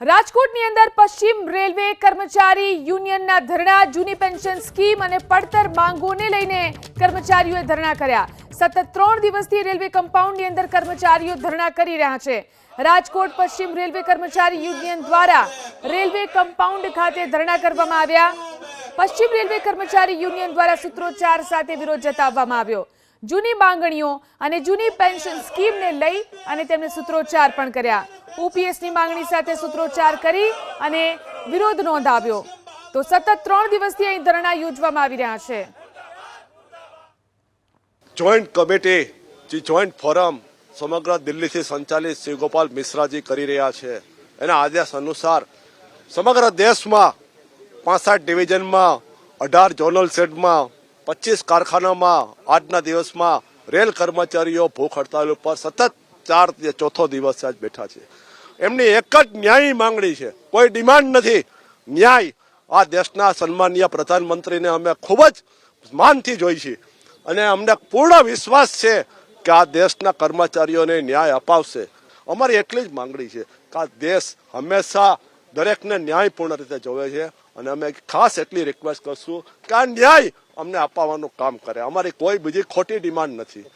રાજકોટની અંદર પશ્ચિમ રેલવે કર્મચારી યુનિયનના ધરણા, જૂની પેન્શન સ્કીમ અને પડતર માંગોને લઈને કર્મચારીઓએ ધરણા કર્યા. સતત ત્રણ દિવસથી રેલવે કમ્પાઉન્ડની અંદર કર્મચારીઓ ધરણા કરી રહ્યા છે. રાજકોટ પશ્ચિમ રેલવે કર્મચારી યુનિયન દ્વારા રેલવે કમ્પાઉન્ડ ખાતે ધરણા કરવામાં આવ્યા. પશ્ચિમ રેલવે કર્મચારી યુનિયન દ્વારા સૂત્રોચ્ચાર સાથે વિરોધ જતાવવામાં આવ્યો. જૂની માંગણીઓ અને જૂની પેન્શન સ્કીમને લઈ અને તેમણે સૂત્રોચ્ચાર પણ કર્યા. ઓપીએસની માંગણી સાથે સૂત્રોચ્ચાર કરી અને વિરોધ નોંધાવ્યો. તો સતત ત્રણ દિવસથી અહીં ધરણા યોજવામાં આવી રહ્યા છે. જોઈન્ટ કમિટી જે જોઈન્ટ ફોરમ સમગ્ર દિલ્હીથી સંચાલિત શ્રી મિશ્રાજી કરી રહ્યા છે. એના આદેશ અનુસાર સમગ્ર દેશમાં પાંસઠ ડિવિઝનમાં, અઢાર ઝોનલ સેટમાં, પચીસ કારખાનામાં આજના દિવસમાં રેલ કર્મચારીઓ ભૂખ હડતાલ ઉપર સતત ચાર ચોથો દિવસ આજ બેઠા છે. એમની એક જ ન્યાયી માંગણી છે. કોઈ ડિમાન્ડ નથી. ન્યાય. આ દેશના સન્માનીય પ્રધાનમંત્રીને અમે ખૂબ જ માનથી જોઈ છીએ અને અમને પૂર્ણ વિશ્વાસ છે કે આ દેશના કર્મચારીઓને ન્યાય અપાવશે. અમારી એટલી જ માંગણી છે કે આ દેશ હંમેશા દરેકને ન્યાયપૂર્ણ રીતે જોવે છે. અને અમે ખાસ એટલી રિક્વેસ્ટ કરશું કે આ ન્યાય અમને અપાવવાનું કામ કરે. અમારી કોઈ બીજી ખોટી ડિમાન્ડ નથી.